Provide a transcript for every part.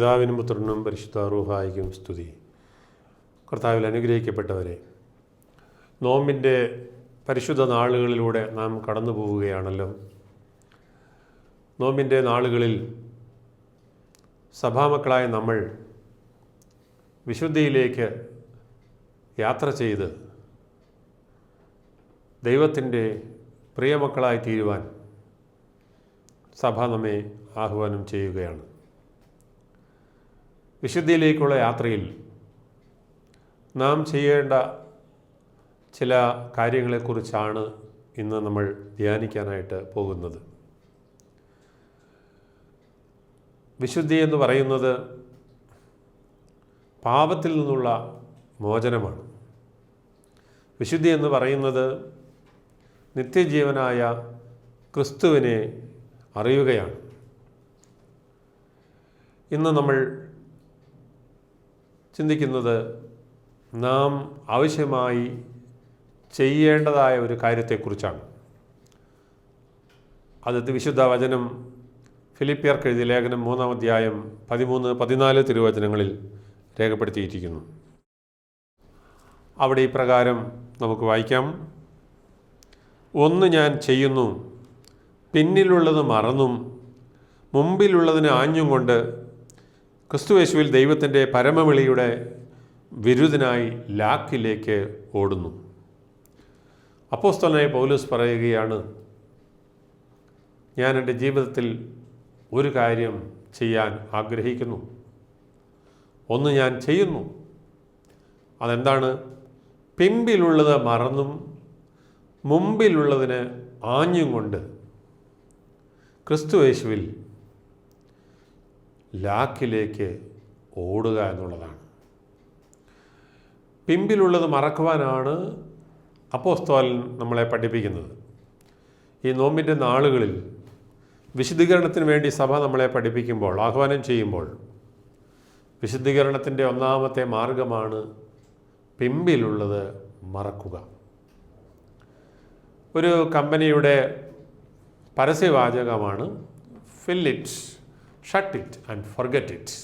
പിതാവിനും പുത്രനും പരിശുദ്ധ റൂഹായിക്കും സ്തുതി. കർത്താവിൽ അനുഗ്രഹിക്കപ്പെട്ടവരെ നോമ്പിന്റെ പരിശുദ്ധ നാളുകളിലൂടെ നാം കടന്നു പോവുകയാണല്ലോ. നോമ്പിന്റെ നാളുകളിൽ സഭാമക്കളായ നമ്മൾ വിശുദ്ധിയിലേക്ക് യാത്ര ചെയ്ത് ദൈവത്തിന്റെ പ്രിയമക്കളായി തീരുവാൻ സഭ നമ്മെ ആഹ്വാനം ചെയ്യുകയാണ്. വിശുദ്ധിയിലേക്കുള്ള യാത്രയിൽ നാം ചെയ്യേണ്ട ചില കാര്യങ്ങളെക്കുറിച്ചാണ് ഇന്ന് നമ്മൾ ധ്യാനിക്കാനായിട്ട് പോകുന്നത്. വിശുദ്ധി എന്ന് പറയുന്നത് പാപത്തിൽ നിന്നുള്ള മോചനമാണ്. വിശുദ്ധി എന്ന് പറയുന്നത് നിത്യജീവനായ ക്രിസ്തുവിനെ അറിയുകയാണ്. ഇന്ന് നമ്മൾ ചിന്തിക്കുന്നത് നാം ആവശ്യമായി ചെയ്യേണ്ടതായ ഒരു കാര്യത്തെക്കുറിച്ചാണ്. അത് വിശുദ്ധ വചനം ഫിലിപ്പിയർക്ക് എഴുതിയ ലേഖനം മൂന്നാം അധ്യായം പതിമൂന്ന് പതിനാല് തിരുവചനങ്ങളിൽ രേഖപ്പെടുത്തിയിരിക്കുന്നു. അവിടെ ഇപ്രകാരം നമുക്ക് വായിക്കാം. ഒന്ന് ഞാൻ ചെയ്യുന്നു പിന്നിലുള്ളത് മറന്നും മുമ്പിലുള്ളതിന് ആഞ്ഞും കൊണ്ട് ക്രിസ്തുവേശുവിൽ ദൈവത്തിന്റെ പരമവിളിയുടെ വിരുദ്ധനായി ലാക്കിലേക്ക് ഓടുന്നു. അപ്പോസ്തലനായ പൗലൂസ് പറയുകയാണ് ഞാൻ എന്റെ ജീവിതത്തിൽ ഒരു കാര്യം ചെയ്യാൻ ആഗ്രഹിക്കുന്നു. ഒന്ന് ഞാൻ ചെയ്യുന്നു. അതെന്താണ്? പിമ്പിലുള്ളത് മറന്നും മുമ്പിലുള്ളതിന് ആഞ്ഞും കൊണ്ട് ക്രിസ്തുവേശുവിൽ ലാക്കിലേക്ക് ഓടുക എന്നുള്ളതാണ്. പിമ്പിലുള്ളത് മറക്കുവാനാണ് അപ്പോസ്തോലൻ നമ്മളെ പഠിപ്പിക്കുന്നത്. ഈ നോമ്പിന്റെ നാളുകളിൽ വിശുദ്ധീകരണത്തിന് വേണ്ടി സഭ നമ്മളെ പഠിപ്പിക്കുമ്പോൾ ആഹ്വാനം ചെയ്യുമ്പോൾ വിശുദ്ധീകരണത്തിന്റെ ഒന്നാമത്തെ മാർഗമാണ് പിമ്പിലുള്ളത് മറക്കുക. ഒരു കമ്പനിയുടെ പരസ്യവാചകമാണ് fill it shut it and forget it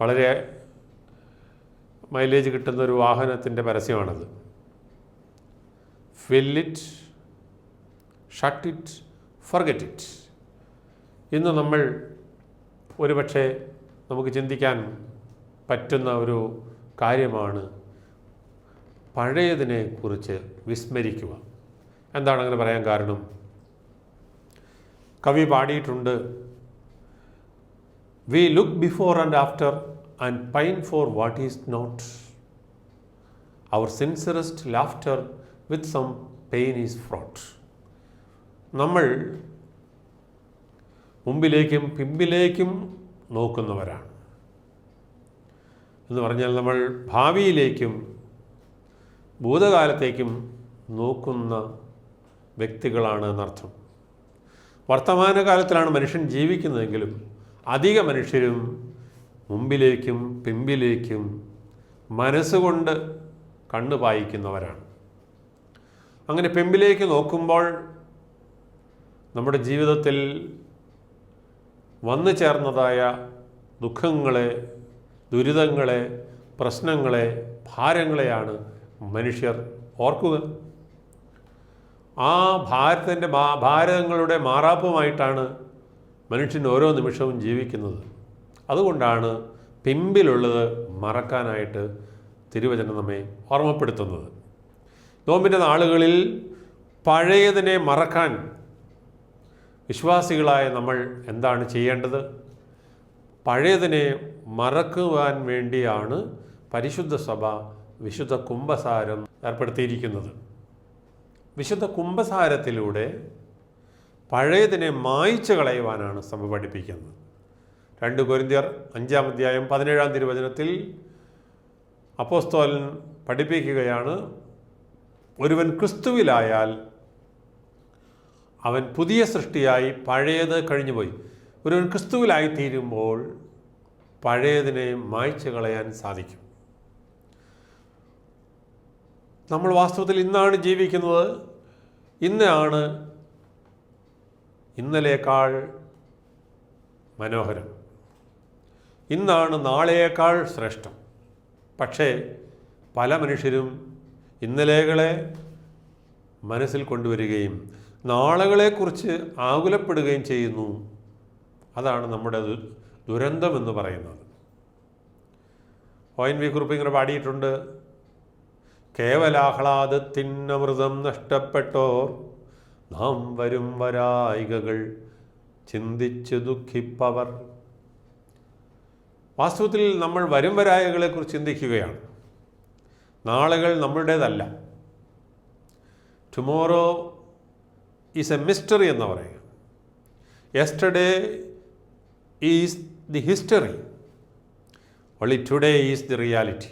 വളരെ മൈലേജ് കിട്ടുന്ന ഒരു വാഹനത്തിന്റെ പരസ്യമാണത്. Fill it shut it forget it ഇന്ന് നമ്മൾ ഒരുപക്ഷെ നമുക്ക് ചിന്തിക്കാൻ പറ്റുന്ന ഒരു കാര്യമാണ് പഴയതിനെ കുറിച്ച് വിസ്മരിക്കുക. എന്താണ് അങ്ങനെ പറയാൻ കാരണം? കവി പാടിയിട്ടുണ്ട് we look before and after and pine for what is not our sincerest laughter with some pain is fraught നമ്മൾ മുമ്പിലേക്കും പിമ്പിലേക്കും നോക്കുന്നവരാണ്. എന്ന് പറഞ്ഞാൽ നമ്മൾ ഭാവിയിലേക്കും ഭൂതകാലത്തേക്കും നോക്കുന്ന വ്യക്തികളാണ് എന്നർത്ഥം. വർത്തമാനകാലത്തിലാണ് മനുഷ്യൻ ജീവിക്കുന്നതെങ്കിലും അധിക മനുഷ്യരും മുമ്പിലേക്കും പിമ്പിലേക്കും മനസ്സുകൊണ്ട് കണ്ണു പായിക്കുന്നവരാണ്. അങ്ങനെ പിമ്പിലേക്ക് നോക്കുമ്പോൾ നമ്മുടെ ജീവിതത്തിൽ വന്നു ചേർന്നതായ ദുഃഖങ്ങളെ ദുരിതങ്ങളെ പ്രശ്നങ്ങളെ ഭാരങ്ങളെയാണ് മനുഷ്യർ ഓർക്കുക. ആ ഭാരത്തിന്റെ ഭാരതങ്ങളുടെ മാറാപ്പുമായിട്ടാണ് മനുഷ്യൻ ഓരോ നിമിഷവും ജീവിക്കുന്നത്. അതുകൊണ്ടാണ് പിമ്പിലുള്ളത് മറക്കാനായിട്ട് തിരുവചനം നമ്മെ ഓർമ്മപ്പെടുത്തുന്നത്. നോമ്പിന്റെ നാളുകളിൽ പഴയതിനെ മറക്കാൻ വിശ്വാസികളായ നമ്മൾ എന്താണ് ചെയ്യേണ്ടത്? പഴയതിനെ മറക്കുവാൻ വേണ്ടിയാണ് പരിശുദ്ധ സഭ വിശുദ്ധ കുംഭസാരം ഏർപ്പെടുത്തിയിരിക്കുന്നത്. വിശുദ്ധ കുംഭസാരത്തിലൂടെ പഴയതിനെ മായ്ച്ചു കളയുവാനാണ് സഭ പഠിപ്പിക്കുന്നത്. രണ്ട് കൊരിന്തിയർ അഞ്ചാം അധ്യായം പതിനേഴാം തിരുവചനത്തിൽ അപ്പോസ്തോലൻ പഠിപ്പിക്കുകയാണ് ഒരുവൻ ക്രിസ്തുവിലായാൽ അവൻ പുതിയ സൃഷ്ടിയായി പഴയത് കഴിഞ്ഞുപോയി. ഒരുവൻ ക്രിസ്തുവിലായി തീരുമ്പോൾ പഴയതിനെ മായ്ച്ചു കളയാൻ സാധിക്കും. നമ്മൾ വാസ്തവത്തിൽ ഇന്നാണ് ജീവിക്കുന്നത്. ഇന്നാണ് ഇന്നലേക്കാൾ മനോഹരം. ഇന്നാണ് നാളെയേക്കാൾ ശ്രേഷ്ഠം. പക്ഷേ പല മനുഷ്യരും ഇന്നലെകളെ മനസ്സിൽ കൊണ്ടുവരികയും നാളുകളെക്കുറിച്ച് ആകുലപ്പെടുകയും ചെയ്യുന്നു. അതാണ് നമ്മുടെ ദുരന്തം എന്ന് പറയുന്നത്. എൻ വി കുറിപ്പ് ഇങ്ങനെ പാടിയിട്ടുണ്ട്. കേവലാഹ്ലാദത്തിനമൃതം നഷ്ടപ്പെട്ടോർ നാം വരും വരായികകൾ ചിന്തിച്ച് ദുഃഖിപ്പവർ. വാസ്തവത്തിൽ നമ്മൾ വരും വരായകളെക്കുറിച്ച് ചിന്തിക്കുകയാണ്. നാളുകൾ നമ്മളുടേതല്ല. ടുമോറോ ഈസ് എ മിസ്റ്ററി എന്ന് പറയുക. യെസ്റ്റർഡേ ഈസ് ദി ഹിസ്റ്ററി ഒളി ടുഡേ ഈസ് ദി റിയാലിറ്റി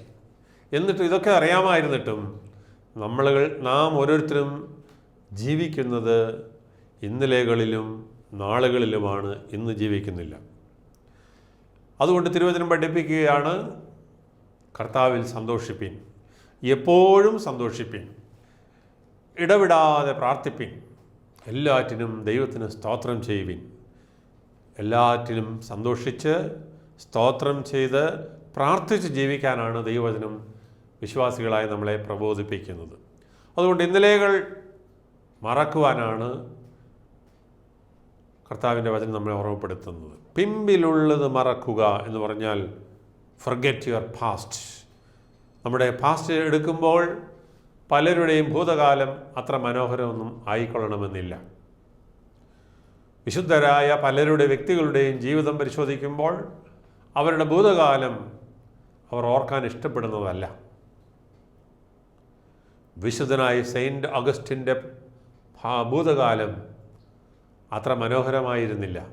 എന്നിട്ട് ഇതൊക്കെ അറിയാമായിരുന്നിട്ടും നമ്മളുകൾ നാം ഓരോരുത്തരും ജീവിക്കുന്നത് ഇന്നലെകളിലും നാളുകളിലുമാണ് ഇന്ന് ജീവിക്കുന്നില്ല. അതുകൊണ്ട് തിരുവചനം പഠിപ്പിക്കുകയാണ് കർത്താവിൽ സന്തോഷിപ്പിൻ. എപ്പോഴും സന്തോഷിപ്പിൻ. ഇടവിടാതെ പ്രാർത്ഥിപ്പിൻ. എല്ലാറ്റിനും ദൈവത്തിന് സ്തോത്രം ചെയ്യുവിൻ. എല്ലാറ്റിനും സന്തോഷിച്ച് സ്തോത്രം ചെയ്ത് പ്രാർത്ഥിച്ച് ജീവിക്കാനാണ് ദൈവവചനം വിശ്വാസികളായി നമ്മളെ പ്രബോധിപ്പിക്കുന്നത്. അതുകൊണ്ട് ഇന്നലെകൾ മറക്കുവാനാണ് കർത്താവിന്റെ വചനം നമ്മളെ ഓർമ്മപ്പെടുത്തുന്നത്. പിമ്പിലുള്ളത് മറക്കുക എന്ന് പറഞ്ഞാൽ ഫർഗെറ്റ് യുവർ പാസ്റ്റ് നമ്മുടെ പാസ്റ്റ് എടുക്കുമ്പോൾ പലരുടെയും ഭൂതകാലം അത്ര മനോഹരമൊന്നും ആയിക്കൊള്ളണമെന്നില്ല. വിശുദ്ധരായ പലരുടെ വ്യക്തികളുടെയും ജീവിതം പരിശോധിക്കുമ്പോൾ അവരുടെ ഭൂതകാലം അവർ ഓർക്കാൻ ഇഷ്ടപ്പെടുന്നതല്ല. വിശുദ്ധനായ സെയിന്റ് അഗസ്റ്റിന്റെ ഭാ- ഭൂതകാലം അത്ര മനോഹരമായിരുന്നില്ല.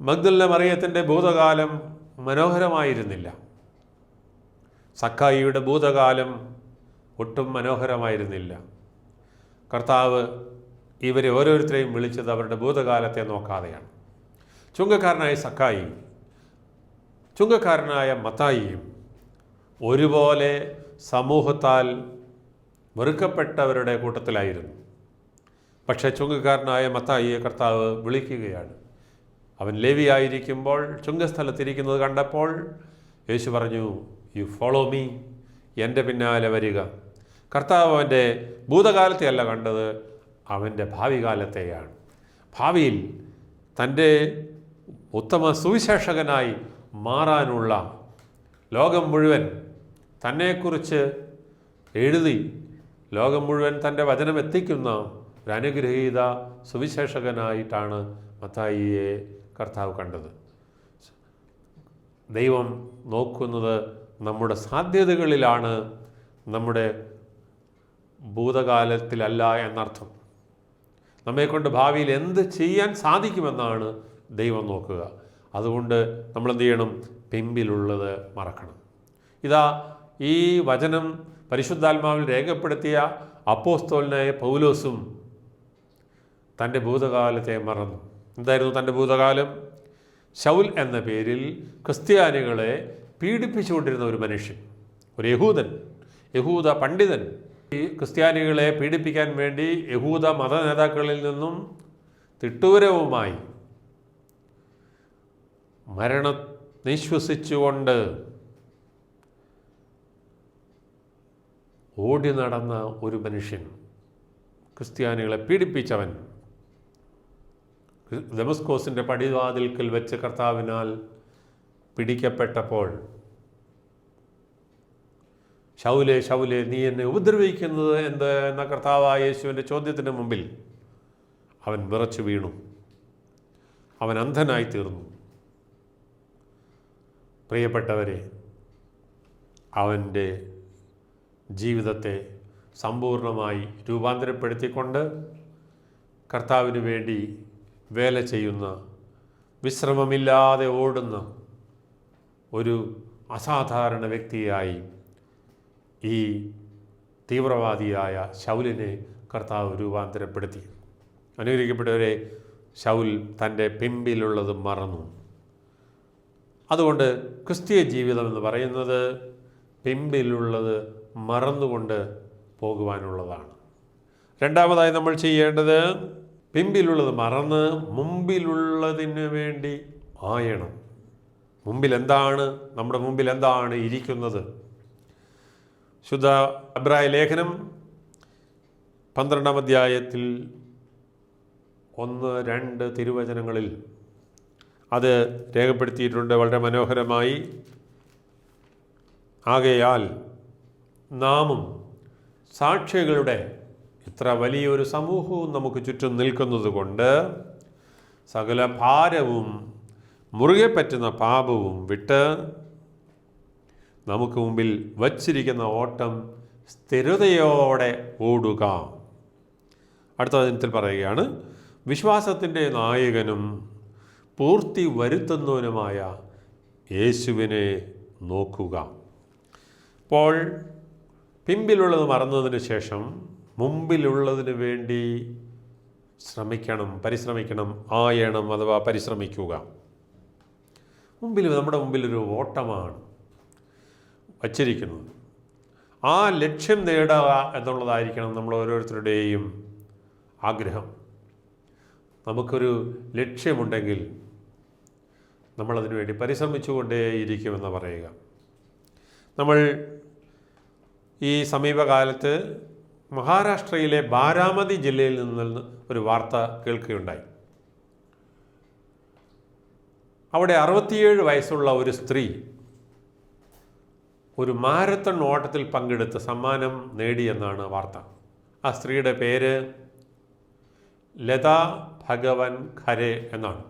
മഗ്ദുല്ല മറിയത്തിന്റെ ഭൂതകാലം മനോഹരമായിരുന്നില്ല. സക്കായിയുടെ ഭൂതകാലം ഒട്ടും മനോഹരമായിരുന്നില്ല. കർത്താവ് ഇവരെ ഓരോരുത്തരെയും വിളിച്ചത് അവരുടെ ഭൂതകാലത്തെ നോക്കാതെയാണ്. ചുങ്കക്കാരനായ സക്കായി ചുങ്കക്കാരനായ മത്തായിയും ഒരുപോലെ സമൂഹത്താൽ വെറുക്കപ്പെട്ടവരുടെ കൂട്ടത്തിലായിരുന്നു. പക്ഷേ ചുങ്കക്കാരനായ മത്തായിയെ കർത്താവ് വിളിക്കുകയാണ്. അവൻ ലേവിയായിരിക്കുമ്പോൾ ചുങ്കസ്ഥലത്തിരിക്കുന്നത് കണ്ടപ്പോൾ യേശു പറഞ്ഞു യു ഫോളോ മീ എന്റെ പിന്നാലെ വരിക. കർത്താവ് അവന്റെ ഭൂതകാലത്തെയല്ല കണ്ടത് അവന്റെ ഭാവി കാലത്തെയാണ് ഭാവിയിൽ തന്റെ ഉത്തമ സുവിശേഷകനായി മാറാനുള്ള ലോകം മുഴുവൻ തന്നെക്കുറിച്ച് എഴുതി ലോകം മുഴുവൻ തന്റെ വചനം എത്തിക്കുന്ന ഒരു അനുഗ്രഹീത സുവിശേഷകനായിട്ടാണ് മത്തായിയെ കർത്താവ് കണ്ടത്. ദൈവം നോക്കുന്നത് നമ്മുടെ സാധ്യതകളിലാണ് നമ്മുടെ ഭൂതകാലത്തിലല്ല എന്നർത്ഥം. നമ്മെക്കൊണ്ട് ഭാവിയിൽ എന്ത് ചെയ്യാൻ സാധിക്കുമെന്നാണ് ദൈവം നോക്കുക. അതുകൊണ്ട് നമ്മൾ എന്ത് ചെയ്യണം? പിമ്പിലുള്ളത് മറക്കണം. ഇതാ ഈ വചനം പരിശുദ്ധാത്മാവിൽ രേഖപ്പെടുത്തിയ അപ്പോസ്തോലിനായ പൗലോസും തന്റെ ഭൂതകാലത്തെ മറന്നു. എന്തായിരുന്നു തന്റെ ഭൂതകാലം? ശൗൽ എന്ന പേരിൽ ക്രിസ്ത്യാനികളെ പീഡിപ്പിച്ചുകൊണ്ടിരുന്ന ഒരു മനുഷ്യൻ ഒരു യഹൂദൻ യഹൂദ പണ്ഡിതൻ. ഈ ക്രിസ്ത്യാനികളെ പീഡിപ്പിക്കാൻ വേണ്ടി യഹൂദ മത നേതാക്കളിൽ നിന്നും തിട്ടൂരവുമായി മരണ നിശ്വസിച്ചുകൊണ്ട് ഓടി നടന്ന ഒരു മനുഷ്യൻ ക്രിസ്ത്യാനികളെ പീഡിപ്പിച്ചവൻ. ദമസ്കോസിന്റെ പടിവാതിൽക്കൽ വെച്ച് കർത്താവിനാൽ പിടിക്കപ്പെട്ടപ്പോൾ ശൗലെ ശൗലെ നീ എന്നെ ഉപദ്രവിക്കുന്നത് എന്ത്? എന്ന കർത്താവായ യേശുവിന്റെ ചോദ്യത്തിന് മുമ്പിൽ അവൻ വിറച്ചു വീണു. അവൻ അന്ധനായി തീർന്നു. പ്രിയപ്പെട്ടവരെ അവന്റെ ജീവിതത്തെ സമ്പൂർണമായി രൂപാന്തരപ്പെടുത്തിക്കൊണ്ട് കർത്താവിന് വേണ്ടി വേല ചെയ്യുന്ന വിശ്രമമില്ലാതെ ഓടുന്ന ഒരു അസാധാരണ വ്യക്തിയായി ഈ തീവ്രവാദിയായ ശൗലിനെ കർത്താവ് രൂപാന്തരപ്പെടുത്തി. അനുഗ്രഹിക്കപ്പെട്ടവരെ ശൗൽ തന്റെ പിമ്പിലുള്ളത് മറന്നു. അതുകൊണ്ട് ക്രിസ്തീയ ജീവിതം എന്ന് പറയുന്നത് പിമ്പിലുള്ളത് മറന്നുകൊണ്ട് പോകുവാനുള്ളതാണ്. രണ്ടാമതായി നമ്മൾ ചെയ്യേണ്ടത് പിമ്പിലുള്ളത് മറന്ന് മുമ്പിലുള്ളതിന് വേണ്ടി ആയണം. മുമ്പിൽ എന്താണ്? നമ്മുടെ മുമ്പിൽ എന്താണ് ഇരിക്കുന്നത്? ശുദ്ധ അബ്രായ ലേഖനം പന്ത്രണ്ടാം അധ്യായത്തിൽ ഒന്ന് രണ്ട് തിരുവചനങ്ങളിൽ അത് രേഖപ്പെടുത്തിയിട്ടുണ്ട്. വളരെ മനോഹരമായി. ആകയാൽ നാമും സാക്ഷികളുടെ ഇത്ര വലിയൊരു സമൂഹവും നമുക്ക് ചുറ്റും നിൽക്കുന്നത് കൊണ്ട് സകല ഭാരവും മുറുകെ പറ്റുന്ന പാപവും വിട്ട് നമുക്ക് മുമ്പിൽ വച്ചിരിക്കുന്ന ഓട്ടം സ്ഥിരതയോടെ ഓടുക. അടുത്ത ദിനത്തിൽ പറയുകയാണ് വിശ്വാസത്തിന്റെ നായകനും പൂർത്തി വരുത്തുന്നവനുമായ യേശുവിനെ നോക്കുക. അപ്പോൾ പിമ്പിലുള്ളത് മറന്നതിന് ശേഷം മുമ്പിലുള്ളതിന് വേണ്ടി ശ്രമിക്കണം പരിശ്രമിക്കണം ആയണം അഥവാ പരിശ്രമിക്കുക. മുമ്പിൽ നമ്മുടെ മുമ്പിൽ ഒരു ഓട്ടമാണ് വച്ചിരിക്കുന്നത്. ആ ലക്ഷ്യം നേടുക എന്നുള്ളതായിരിക്കണം നമ്മൾ ഓരോരുത്തരുടെയും ആഗ്രഹം. നമുക്കൊരു ലക്ഷ്യമുണ്ടെങ്കിൽ നമ്മളതിനു വേണ്ടി പരിശ്രമിച്ചുകൊണ്ടേയിരിക്കുമെന്ന് പറയുക. നമ്മൾ ഈ സമീപകാലത്ത് മഹാരാഷ്ട്രയിലെ ബാരാമതി ജില്ലയിൽ നിന്ന് ഒരു വാർത്ത കേൾക്കുകയുണ്ടായി. അവിടെ അറുപത്തിയേഴ് വയസ്സുള്ള ഒരു സ്ത്രീ ഒരു മാരത്തൺ ഓട്ടത്തിൽ പങ്കെടുത്ത് സമ്മാനം നേടിയെന്നാണ് വാർത്ത. ആ സ്ത്രീയുടെ പേര് ലത ഭഗവൻ ഖരെ എന്നാണ്.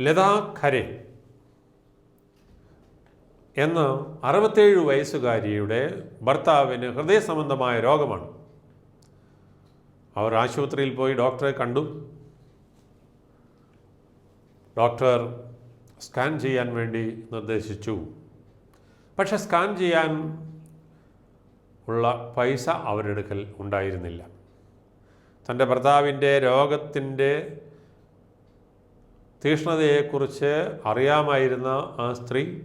ലത ഖരെ എന്ന അറുപത്തേഴ് വയസ്സുകാരിയുടെ ഭർത്താവിന് ഹൃദയ സംബന്ധമായ രോഗമാണ്. അവർ ആശുപത്രിയിൽ പോയി ഡോക്ടറെ കണ്ടു. ഡോക്ടർ സ്കാൻ ചെയ്യാൻ വേണ്ടി നിർദ്ദേശിച്ചു. പക്ഷെ സ്കാൻ ചെയ്യാൻ ഉള്ള പൈസ അവരെടുക്കൽ ഉണ്ടായിരുന്നില്ല. തന്റെ ഭർത്താവിന്റെ രോഗത്തിന്റെ തീഷ്ണതയെക്കുറിച്ച് അറിയാമായിരുന്ന ആ സ്ത്രീ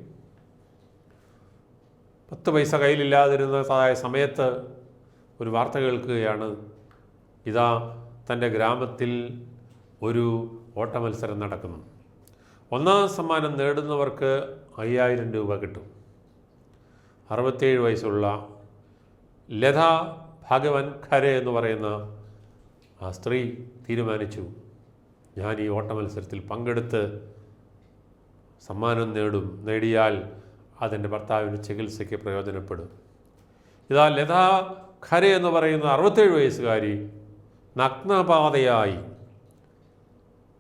പത്ത് പൈസ കയ്യിലില്ലാതിരുന്ന സമയത്ത് ഒരു വാർത്ത കേൾക്കുകയാണ്. ഇതാ തന്റെ ഗ്രാമത്തിൽ ഒരു ഓട്ടമത്സരം നടക്കുന്നു. ഒന്നാം സമ്മാനം നേടുന്നവർക്ക് അയ്യായിരം രൂപ കിട്ടും. അറുപത്തേഴ് വയസ്സുള്ള ലത ഭഗവൻ ഖരെ എന്ന് പറയുന്ന ആ സ്ത്രീ തീരുമാനിച്ചു ഞാൻ ഈ ഓട്ടമത്സരത്തിൽ പങ്കെടുത്ത് സമ്മാനം നേടും. നേടിയാൽ അതെന്റെ ഭർത്താവിന് ചികിത്സയ്ക്ക് പ്രയോജനപ്പെടും. ഇതാ ലത ഖരെ എന്ന് പറയുന്ന അറുപത്തേഴ് വയസ്സുകാരി നഗ്നപാതയായി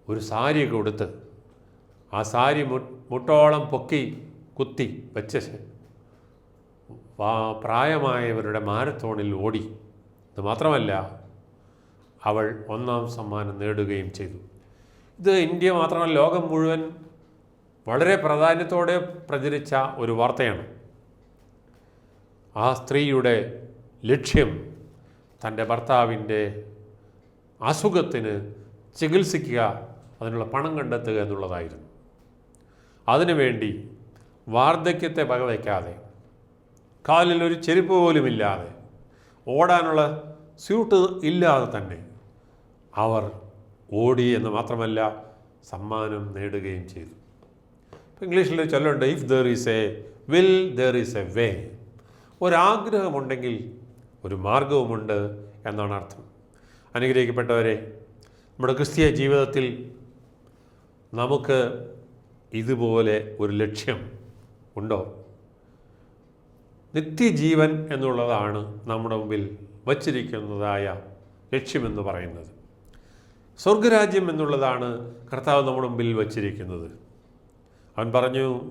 ഒരു സാരിയൊക്കെ ഉടുത്ത് ആ സാരി മുട്ടോളം പൊക്കി കുത്തി വെച്ച പ്രായമായവരുടെ മാരത്തോണിൽ ഓടി. ഇത് മാത്രമല്ല അവൾ ഒന്നാം സമ്മാനം നേടുകയും ചെയ്തു. ഇത് ഇന്ത്യ മാത്രമല്ല ലോകം മുഴുവൻ വളരെ പ്രാധാന്യത്തോടെ പ്രചരിച്ച ഒരു വാർത്തയാണ്. ആ സ്ത്രീയുടെ ലക്ഷ്യം തന്റെ ഭർത്താവിന്റെ അസുഖത്തിന് ചികിത്സിക്കുക അതിനുള്ള പണം കണ്ടെത്തുക എന്നുള്ളതായിരുന്നു. അതിനുവേണ്ടി വാർദ്ധക്യത്തെ വകവയ്ക്കാതെ കാലിൽ ഒരു ചെരുപ്പ് പോലുമില്ലാതെ ഓടാനുള്ള സ്യൂട്ട് ഇല്ലാതെ തന്നെ അവർ ഓടി എന്ന് മാത്രമല്ല സമ്മാനം നേടുകയും ചെയ്തു. ഇംഗ്ലീഷിൽ ചൊല്ലുണ്ട് if there is a will there is a way ഒരാഗ്രഹമുണ്ടെങ്കിൽ ഒരു മാർഗവുമുണ്ട് എന്നാണ് അർത്ഥം. അനുഗ്രഹിക്കപ്പെട്ടവരെ നമ്മുടെ ക്രിസ്തീയ ജീവിതത്തിൽ നമുക്ക് ഇതുപോലെ ഒരു ലക്ഷ്യം ഉണ്ടോ? നിത്യജീവൻ എന്നുള്ളതാണ് നമ്മുടെ മുമ്പിൽ വച്ചിരിക്കുന്നതായ ലക്ഷ്യമെന്ന് പറയുന്നത്. സ്വർഗരാജ്യം എന്നുള്ളതാണ് കർത്താവ് നമ്മുടെ മുമ്പിൽ വച്ചിരിക്കുന്നത്. അവൻ പറഞ്ഞു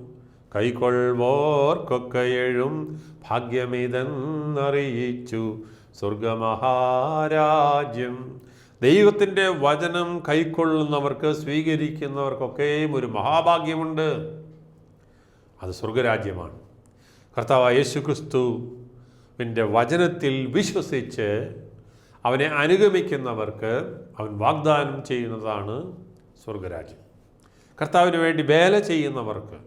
കൈക്കൊള്ളുവോർക്കൊക്കെഴും ഭാഗ്യമിതെന്നറിയിച്ചു. സ്വർഗമഹാരാജ്യം ദൈവത്തിന്റെ വചനം കൈക്കൊള്ളുന്നവർക്ക് സ്വീകരിക്കുന്നവർക്കൊക്കെയും ഒരു മഹാഭാഗ്യമുണ്ട്. അത് സ്വർഗരാജ്യമാണ് കർത്താവ് യേശു ക്രിസ്തുവിന്റെ വചനത്തിൽ വിശ്വസിച്ച് അവനെ അനുഗമിക്കുന്നവർക്ക് അവൻ വാഗ്ദാനം ചെയ്യുന്നതാണ് സ്വർഗരാജ്യം കർത്താവിന് വേണ്ടി വേല ചെയ്യുന്നവർക്ക്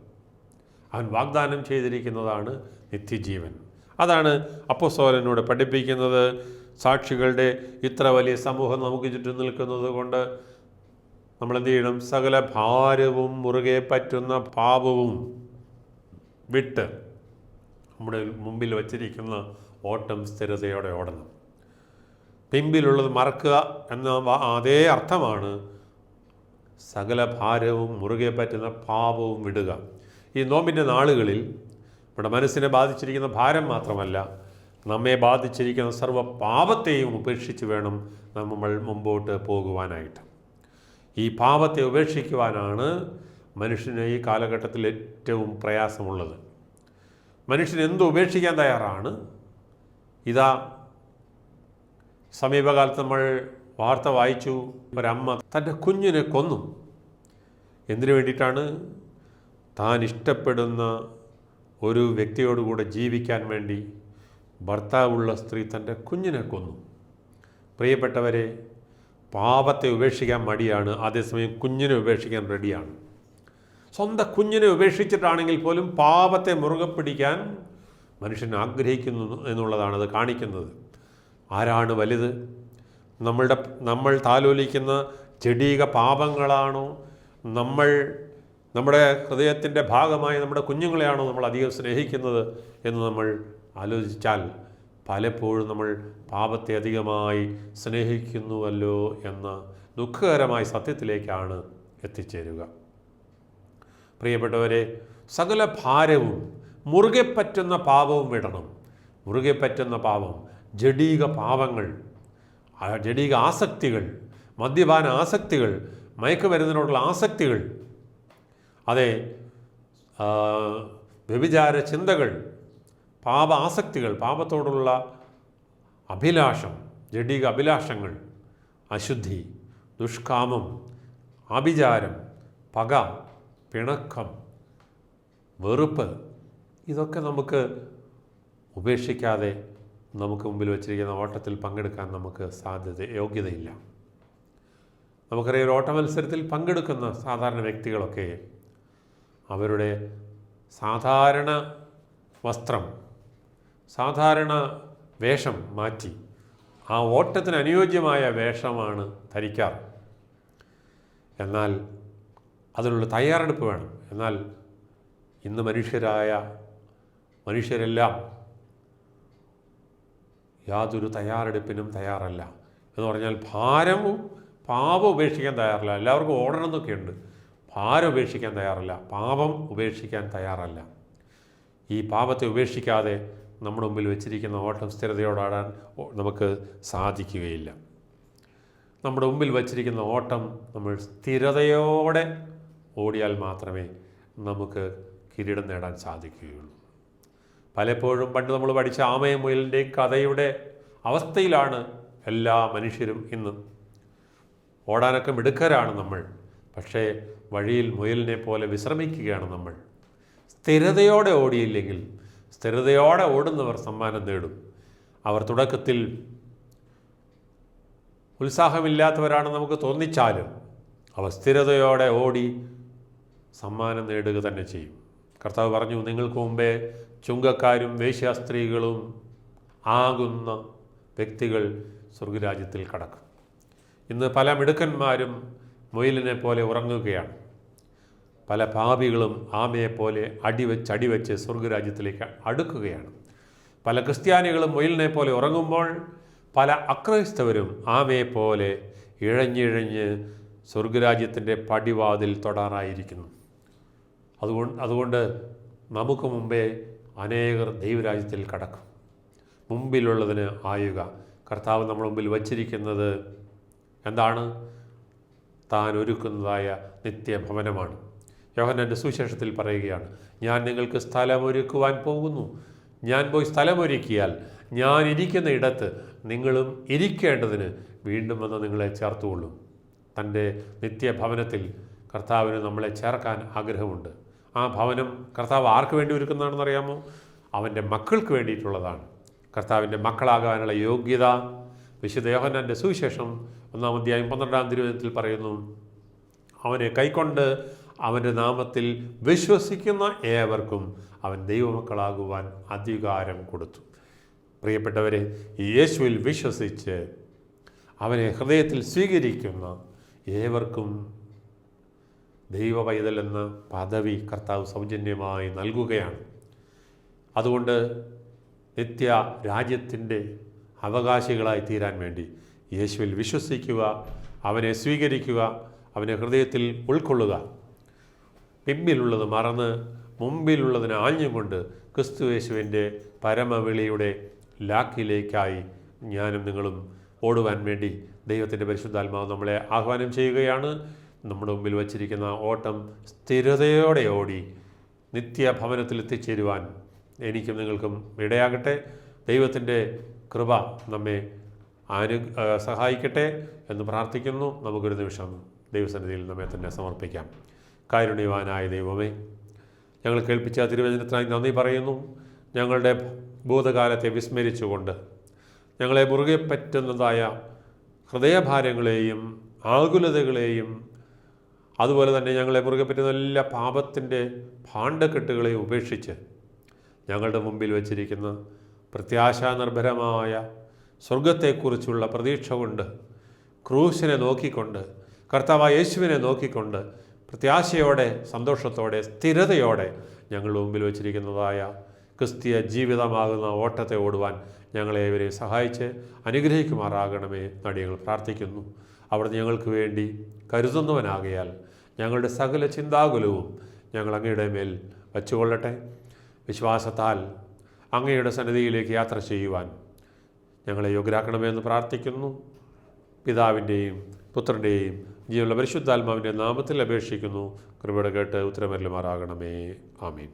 അവൻ വാഗ്ദാനം ചെയ്തിരിക്കുന്നതാണ് നിത്യജീവൻ. അതാണ് അപ്പോസ്തലനോട് പഠിപ്പിക്കുന്നത്. സാക്ഷികളുടെ ഇത്ര വലിയ സമൂഹം നമുക്ക് ചുറ്റും നിൽക്കുന്നത് കൊണ്ട് നമ്മൾ എന്ത് ചെയ്യണം? സകല ഭാരവും മുറുകെ പറ്റുന്ന പാപവും വിട്ട് നമ്മുടെ മുമ്പിൽ വച്ചിരിക്കുന്ന ഓട്ടം സ്ഥിരതയോടെ ഓടണം. പിമ്പിലുള്ളത് മറക്കുക എന്ന അതേ അർത്ഥമാണ് സകല ഭാരവും മുറുകെ പറ്റുന്ന പാപവും വിടുക. ഈ നോമ്പിന്റെ നാളുകളിൽ നമ്മുടെ മനസ്സിനെ ബാധിച്ചിരിക്കുന്ന ഭാരം മാത്രമല്ല നമ്മെ ബാധിച്ചിരിക്കുന്ന സർവ പാപത്തെയും ഉപേക്ഷിച്ച് വേണം നമ്മൾ മുമ്പോട്ട് പോകുവാനായിട്ട്. ഈ പാപത്തെ ഉപേക്ഷിക്കുവാനാണ് മനുഷ്യന് ഈ കാലഘട്ടത്തിൽ ഏറ്റവും പ്രയാസമുള്ളത്. മനുഷ്യൻ എന്ത് ഉപേക്ഷിക്കാൻ തയ്യാറാണ്? ഇതാ സമീപകാലത്ത് നമ്മൾ വാർത്ത വായിച്ചു. ഒരമ്മ തന്റെ കുഞ്ഞിനെ കൊന്നു. എന്തിനു വേണ്ടിയിട്ടാണ്? താൻ ഇഷ്ടപ്പെടുന്ന ഒരു വ്യക്തിയോടുകൂടെ ജീവിക്കാൻ വേണ്ടി ഭർത്താവുള്ള സ്ത്രീ തന്റെ കുഞ്ഞിനെ കൊന്നു. പ്രിയപ്പെട്ടവരെ പാപത്തെ ഉപേക്ഷിക്കാൻ മടിയാണ്. അതേസമയം കുഞ്ഞിനെ ഉപേക്ഷിക്കാൻ റെഡിയാണ്. സ്വന്തം കുഞ്ഞിനെ ഉപേക്ഷിച്ചിട്ടാണെങ്കിൽ പോലും പാപത്തെ മുറുകെ പിടിക്കാൻ മനുഷ്യൻ ആഗ്രഹിക്കുന്നു എന്നുള്ളതാണ് അത് കാണിക്കുന്നത്. ആരാണ് വലുത്? നമ്മളുടെ നമ്മൾ താലോലിക്കുന്ന ജഡീക പാപങ്ങളാണോ? നമ്മൾ നമ്മുടെ ഹൃദയത്തിന്റെ ഭാഗമായി നമ്മുടെ കുഞ്ഞുങ്ങളെയാണോ നമ്മൾ അധികം സ്നേഹിക്കുന്നത് എന്ന് നമ്മൾ ആലോചിച്ചാൽ പലപ്പോഴും നമ്മൾ പാപത്തെ അധികമായി സ്നേഹിക്കുന്നുവല്ലോ എന്ന ദുഃഖകരമായ സത്യത്തിലേക്കാണ് എത്തിച്ചേരുക. പ്രിയപ്പെട്ടവരെ സകല ഭാരവും മുറുകെ പറ്റുന്ന പാപവും വിടണം. മുറുകെ പറ്റുന്ന പാപം ജഡീക പാപങ്ങൾ ജഡീക ആസക്തികൾ മദ്യപാന ആസക്തികൾ മയക്കുമരുന്നിനോടുള്ള ആസക്തികൾ അതെ വ്യഭിചാര ചിന്തകൾ പാപ ആസക്തികൾ പാപത്തോടുള്ള അഭിലാഷം ജഡീക അഭിലാഷങ്ങൾ അശുദ്ധി ദുഷ്കാമം ആഭിചാരം പക പിണക്കം വെറുപ്പ് ഇതൊക്കെ നമുക്ക് ഉപേക്ഷിക്കാതെ നമുക്ക് മുമ്പിൽ വച്ചിരിക്കുന്ന ഓട്ടത്തിൽ പങ്കെടുക്കാൻ നമുക്ക് സാധ്യത യോഗ്യതയില്ല. നമുക്കറിയാം ഒരു ഓട്ട മത്സരത്തിൽ പങ്കെടുക്കുന്ന സാധാരണ വ്യക്തികളൊക്കെ അവരുടെ സാധാരണ വസ്ത്രം സാധാരണ വേഷം മാറ്റി ആ ഓട്ടത്തിന് അനുയോജ്യമായ വേഷമാണ് ധരിക്കാറ്. എന്നാൽ അതിനുള്ള തയ്യാറെടുപ്പ് വേണം. എന്നാൽ ഇന്ന് മനുഷ്യരായ മനുഷ്യരെല്ലാം യാതൊരു തയ്യാറെടുപ്പിനും തയ്യാറല്ല. എന്ന് പറഞ്ഞാൽ ഭാരവും പാപം ഉപേക്ഷിക്കാൻ തയ്യാറല്ല. എല്ലാവർക്കും ഓടണം എന്നൊക്കെയുണ്ട്. ഭാരം ഉപേക്ഷിക്കാൻ തയ്യാറല്ല. പാപം ഉപേക്ഷിക്കാൻ തയ്യാറല്ല. ഈ പാപത്തെ ഉപേക്ഷിക്കാതെ നമ്മുടെ മുമ്പിൽ വെച്ചിരിക്കുന്ന ഓട്ടം സ്ഥിരതയോടാടാൻ നമുക്ക് സാധിക്കുകയില്ല. നമ്മുടെ മുമ്പിൽ വച്ചിരിക്കുന്ന ഓട്ടം നമ്മൾ സ്ഥിരതയോടെ ഓടിയാൽ മാത്രമേ നമുക്ക് കിരീടം നേടാൻ സാധിക്കുകയുള്ളൂ. പലപ്പോഴും പണ്ട് നമ്മൾ പഠിച്ച ആമയ മുയലിന്റെ കഥയുടെ അവസ്ഥയിലാണ് എല്ലാ മനുഷ്യരും ഇന്ന്. ഓടാനൊക്കെ മിടുക്കരാണ് നമ്മൾ പക്ഷേ വഴിയിൽ മുയലിനെ പോലെ വിശ്രമിക്കുകയാണ് നമ്മൾ. സ്ഥിരതയോടെ ഓടിയില്ലെങ്കിൽ സ്ഥിരതയോടെ ഓടുന്നവർ സമ്മാനം നേടും. അവർ തുടക്കത്തിൽ ഉത്സാഹമില്ലാത്തവരാണെന്ന് നമുക്ക് തോന്നിച്ചാലും അവർ സ്ഥിരതയോടെ ഓടി സമ്മാനം നേടുക തന്നെ ചെയ്യും. കർത്താവ് പറഞ്ഞു നിങ്ങൾക്ക് മുമ്പേ ചുങ്കക്കാരും വേശ്യാസ്ത്രീകളും ആകുന്ന വ്യക്തികൾ സ്വർഗരാജ്യത്തിൽ കടക്കും. ഇന്ന് പല മിടുക്കന്മാരും മുയലിനെ പോലെ ഉറങ്ങുകയാണ്. പല പാപികളും ആമയെപ്പോലെ അടിവെച്ച് അടിവെച്ച് സ്വർഗരാജ്യത്തിലേക്ക് അടുക്കുകയാണ്. പല ക്രിസ്ത്യാനികളും മുയലിനെ പോലെ ഉറങ്ങുമ്പോൾ പല അക്രൈസ്തവരും പോലെ ഇഴഞ്ഞിഴഞ്ഞ് സ്വർഗരാജ്യത്തിന്റെ പടിവാതിൽ തൊടാറായിരിക്കുന്നു. അതുകൊണ്ട് അതുകൊണ്ട് നമുക്ക് മുമ്പേ അനേകർ ദൈവരാജ്യത്തിൽ കടക്കും. മുമ്പിലുള്ളതിന് ആയുക. കർത്താവ് നമ്മുടെ മുമ്പിൽ വച്ചിരിക്കുന്നത് എന്താണ്? താൻ ഒരുക്കുന്നതായ നിത്യഭവനമാണ്. യോഹനന്റെ സുവിശേഷത്തിൽ പറയുകയാണ് ഞാൻ നിങ്ങൾക്ക് സ്ഥലമൊരുക്കുവാൻ പോകുന്നു. ഞാൻ പോയി സ്ഥലമൊരുക്കിയാൽ ഞാൻ ഇരിക്കുന്ന ഇടത്ത് നിങ്ങളും ഇരിക്കേണ്ടതിന് വീണ്ടും വന്ന് നിങ്ങളെ ചേർത്തുകൊള്ളും. തന്റെ നിത്യഭവനത്തിൽ കർത്താവിന് നമ്മളെ ചേർക്കാൻ ആഗ്രഹമുണ്ട്. ആ ഭവനം കർത്താവ് ആർക്ക് വേണ്ടി ഒരുക്കുന്നതാണെന്ന് അറിയാമോ അവന്റെ മക്കൾക്ക് വേണ്ടിയിട്ടുള്ളതാണ്. കർത്താവിന്റെ മക്കളാകാനുള്ള യോഗ്യത വിശുദ്ധ സുവിശേഷം ഒന്നാം അധ്യായം പന്ത്രണ്ടാം തിരുവനന്തത്തിൽ പറയുന്നു അവനെ കൈക്കൊണ്ട് അവന്റെ നാമത്തിൽ വിശ്വസിക്കുന്ന ഏവർക്കും അവൻ ദൈവമക്കളാകുവാൻ അധികാരം കൊടുത്തു. പ്രിയപ്പെട്ടവരെ യേശുവിൽ വിശ്വസിച്ച് അവനെ ഹൃദയത്തിൽ സ്വീകരിക്കുന്ന ഏവർക്കും ദൈവ പൈതൽ എന്ന പദവി കർത്താവ് സൗജന്യമായി നൽകുകയാണ്. അതുകൊണ്ട് നിത്യ രാജ്യത്തിന്റെ അവകാശികളായി തീരാൻ വേണ്ടി യേശുവിൽ വിശ്വസിക്കുക അവനെ സ്വീകരിക്കുക അവനെ ഹൃദയത്തിൽ ഉൾക്കൊള്ളുക. പിമ്പിലുള്ളത് മറന്ന് മുമ്പിലുള്ളതിനെ ആഞ്ഞുകൊണ്ട് ക്രിസ്തു യേശുവിന്റെ പരമവിളിയുടെ ലാക്കിലേക്കായി ഞാനും നിങ്ങളും ഓടുവാൻ വേണ്ടി ദൈവത്തിന്റെ പരിശുദ്ധാത്മാവ് നമ്മളെ ആഹ്വാനം ചെയ്യുകയാണ്. നമ്മുടെ മുമ്പിൽ വച്ചിരിക്കുന്ന ഓട്ടം സ്ഥിരതയോടെ ഓടി നിത്യഭവനത്തിൽ എത്തിച്ചേരുവാൻ എനിക്കും നിങ്ങൾക്കും ഇടയാകട്ടെ. ദൈവത്തിന്റെ കൃപ നമ്മെ അനു സഹായിക്കട്ടെ എന്ന് പ്രാർത്ഥിക്കുന്നു. നമുക്കൊരു നിമിഷം ദൈവസന്നിധിയിൽ നമ്മെ തന്നെ സമർപ്പിക്കാം. കാരുണ്യവാനായ ദൈവമേ ഞങ്ങൾ കേൾപ്പിച്ച തിരുവചനത്തിനായി നന്ദി പറയുന്നു. ഞങ്ങളുടെ ഭൂതകാലത്തെ വിസ്മരിച്ചുകൊണ്ട് ഞങ്ങളെ മുറുകെ പറ്റുന്നതായ ഹൃദയഭാരങ്ങളെയും ആകുലതകളെയും അതുപോലെ തന്നെ ഞങ്ങളെ മുറുകെ പറ്റുന്ന എല്ലാ പാപത്തിന്റെ ഭാണ്ഡക്കെട്ടുകളെയും ഉപേക്ഷിച്ച് ഞങ്ങളുടെ മുമ്പിൽ വച്ചിരിക്കുന്ന പ്രത്യാശാനിർഭരമായ സ്വർഗത്തെക്കുറിച്ചുള്ള പ്രതീക്ഷ കൊണ്ട് ക്രൂശിനെ നോക്കിക്കൊണ്ട് കർത്താവായ യേശുവിനെ നോക്കിക്കൊണ്ട് പ്രത്യാശയോടെ സന്തോഷത്തോടെ സ്ഥിരതയോടെ ഞങ്ങളുടെ മുമ്പിൽ വച്ചിരിക്കുന്നതായ ക്രിസ്തീയ ജീവിതമാകുന്ന ഓട്ടത്തെ ഓടുവാൻ ഞങ്ങളെ ഇവരെ സഹായിച്ച് അനുഗ്രഹിക്കുമാറാകണമേ നടിയങ്ങൾ പ്രാർത്ഥിക്കുന്നു. അവിടുന്ന് ഞങ്ങൾക്ക് വേണ്ടി കരുതുന്നവനാകയാൽ ഞങ്ങളുടെ സകല ചിന്താകുലവും ഞങ്ങൾ അങ്ങയുടെ മേൽ വച്ചുകൊള്ളട്ടെ. വിശ്വാസത്താൽ അങ്ങയുടെ സന്നിധിയിലേക്ക് യാത്ര ചെയ്യുവാൻ ഞങ്ങളെ യോഗ്യരാക്കണമെന്ന് പ്രാർത്ഥിക്കുന്നു. പിതാവിന്റെയും പുത്രന്റെയും ജീവനുള്ള പരിശുദ്ധാത്മാവിന്റെ നാമത്തിൽ അപേക്ഷിക്കുന്നു. കൃപയുടെ കേട്ട് ഉത്തരമരലുമാറാകണമേ ആമീൻ.